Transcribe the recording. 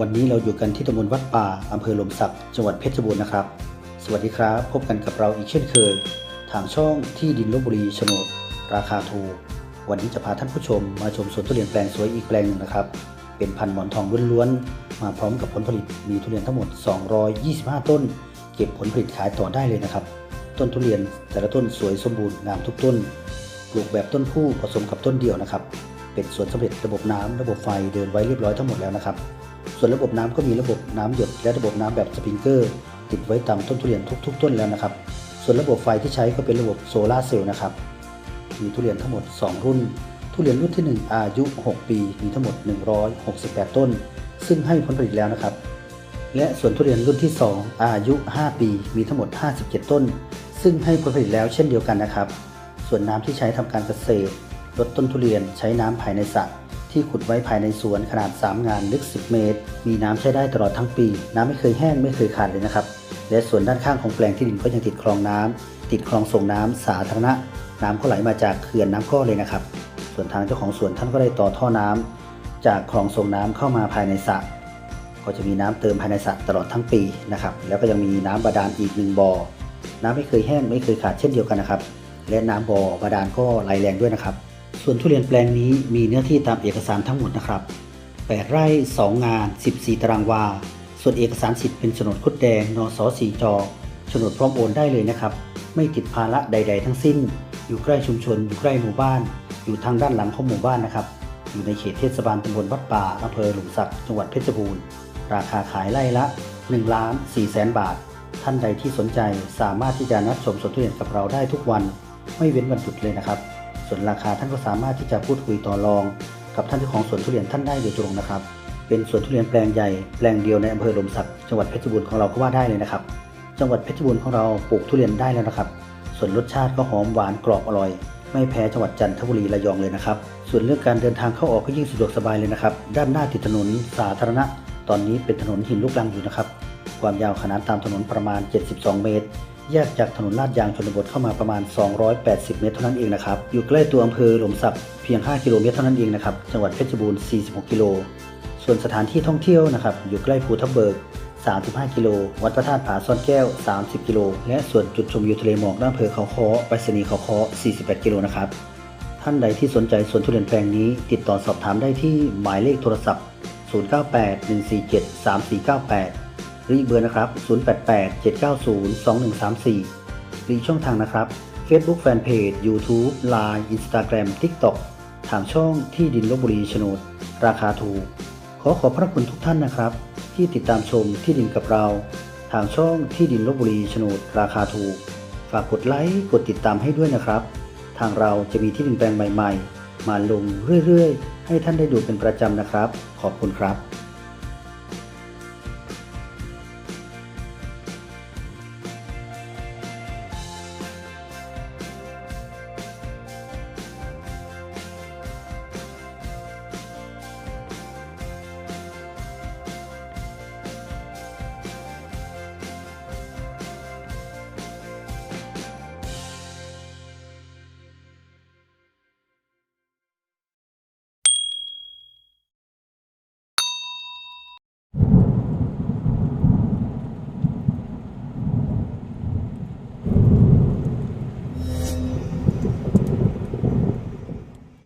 วันนี้เราอยู่กันที่ตำบลวัดป่าอำเภอหลมสักจังหวัดเพชรบูรณ์นะครับ สวัสดีครับ พบกันกับเราอีกเช่นเคย ทางช่องที่ดินลบบุรีโฉนด ราคาถูก วันนี้จะพาท่านผู้ชมมาชมสวนทุเรียนแปลงสวยอีกแปลงหนึ่งนะครับ เป็นพันธุ์หมอนทองล้วนๆ มาพร้อมกับผลผลิตมีทุเรียนทั้งหมด 225 ต้น เก็บผลผลิตขายต่อได้เลยนะครับ ต้นทุเรียนแต่ละต้นสวยสมบูรณ์งามทุกต้น ปลูกแบบต้นผู้ผสมกับต้นเดียวนะครับ เป็นสวนสำเร็จระบบน้ำระบบไฟเดินไว้เรียบร้อยทั้งหมดแล้วนะครับ ส่วนระบบน้ำก็มีระบบน้ำหยด และระบบน้ำแบบสปริงเกอร์ ติดไว้ตามต้นทุเรียนทุก ๆ ต้นแล้วนะครับ ส่วนระบบไฟที่ใช้ก็เป็นระบบโซลาร์เซลล์นะครับ มีทุเรียนทั้งหมด 2 รุ่น ทุเรียนรุ่นที่ 1 อายุ 6 ปี มีทั้งหมด 168 ต้น ซึ่งให้ผลผลิตแล้วนะครับ และส่วนทุเรียนรุ่นที่ 2 อายุ 5 ปี มีทั้งหมด 57 ต้น ซึ่งให้ผลผลิตแล้วเช่นเดียวกันนะครับ ส่วนน้ำที่ใช้ทำการเกษตรลดต้นทุเรียนใช้น้ำภายในสระ ที่ขุดไว้ภายในสวนขนาด 3 งานลึก 10 เมตร มีน้ำใช้ได้ตลอดทั้งปี น้ำไม่เคยแห้งไม่เคยขาดเลยนะครับ และส่วนด้านข้างของแปลงที่ดินก็ยังติดคลองน้ำติดคลองส่งน้ำสาธารณะ น้ำก็ไหลมาจากเขื่อนน้ำก้อเลยนะครับ ส่วนทางเจ้าของสวนท่านก็ได้ต่อท่อน้ำจากคลองส่งน้ำเข้ามาภายในสระก็จะมีน้ำเติมภายในสระตลอดทั้งปีนะครับ แล้วก็ยังมีน้ำบาดาลอีกหนึ่งบ่อ น้ำไม่เคยแห้งไม่เคยขาดเช่นเดียวกันนะครับ และน้ำบ่อบาดาลก็ไหลแรงด้วยนะครับ ส่วนทุเรียนแปลงนี้มีเนื้อที่ตามเอกสารทั้งหมดนะครับ 8 ไร่ 2 งาน 14 ตารางวา ส่วนเอกสารสิทธิ์เป็นโฉนดคุดแดง นสสีจอโฉนดพร้อมโอนได้เลยนะครับ ไม่ติดภาระใด ๆ ทั้งสิ้น อยู่ใกล้ชุมชน อยู่ใกล้หมู่บ้าน อยู่ทางด้านหลังของหมู่บ้านนะครับ อยู่ในเขตเทศบาลตำบลวัดป่าอำเภอหลุมสักจังหวัดเพชรบูรณ์ ราคาขายไร่ละ1ล้าน4แสนบาท ท่านใดที่สนใจสามารถที่จะนัดชมสวนทุเรียนกับเราได้ทุกวัน ไม่เว้นวันหยุดเลยนะครับ ส่วนราคาท่านก็สามารถที่จะพูดคุยต่อรอง กับท่านเจ้าของสวนทุเรียนท่านได้โดยตรงนะครับ เป็นสวนทุเรียนแปลงใหญ่แปลงเดียวในอำเภอลมสักดิ์จังหวัดเพชรบูรณ์ของเราก็ว่าได้เลยนะครับ จังหวัดเพชรบูรณ์ของเราปลูกทุเรียนได้แล้วนะครับ ส่วนรสชาติก็หอมหวานกรอบอร่อย ไม่แพ้จังหวัดจันทบุรีระยองเลยนะครับ ส่วนเรื่องการเดินทางเข้าออกก็ยิ่งสะดวกสบายเลยนะครับ ด้านหน้าติดถนนสาธารณะ ตอนนี้เป็นถนนหินลูกรังอยู่นะครับ ความยาวขนานตามถนนประมาณ 72 เมตร แยกจากถนนลาดยางชนบทเข้ามาประมาณ 280 เมตรเท่านั้นเองนะครับ อยู่ใกล้ตัวอำเภอหลมสักเพียง 5 กิโลเมตรเท่านั้นเองนะครับ จังหวัดเพชรบูรณ์ 46 กิโล ส่วนสถานที่ท่องเที่ยวนะครับ อยู่ใกล้ภูทับเบิก 35 กิโล วัดพระธาตุผาซ่อนแก้ว 30 กิโล และส่วนจุดชมวิวทะเลหมอกด้านอำเภอเขาค้อไปรษณีย์เขาค้อ 48 กิโลนะครับ ท่านใดที่สนใจสวนทุเรียนแปลงนี้ ติดต่อสอบถามได้ที่หมายเลขโทรศัพท์ 0981473498 หรืออีกเบอร์นะครับ 0887902134หรืออีช่องทางนะครับ Facebook Fanpage YouTube Line Instagram TikTok ทางช่องที่ดินลบบุรีโฉนด ราคาถูก ขอขอบพระคุณทุกท่านนะครับ ที่ติดตามชมที่ดินกับเรา ทางช่องที่ดินลบบุรีโฉนด ราคาถูก ฝากกดไลค์กดติดตามให้ด้วยนะครับ ทางเราจะมีที่ดินแปลงใหม่ ๆ มาลงเรื่อยๆ ให้ท่านได้ดูเป็นประจำนะครับ ขอบคุณครับ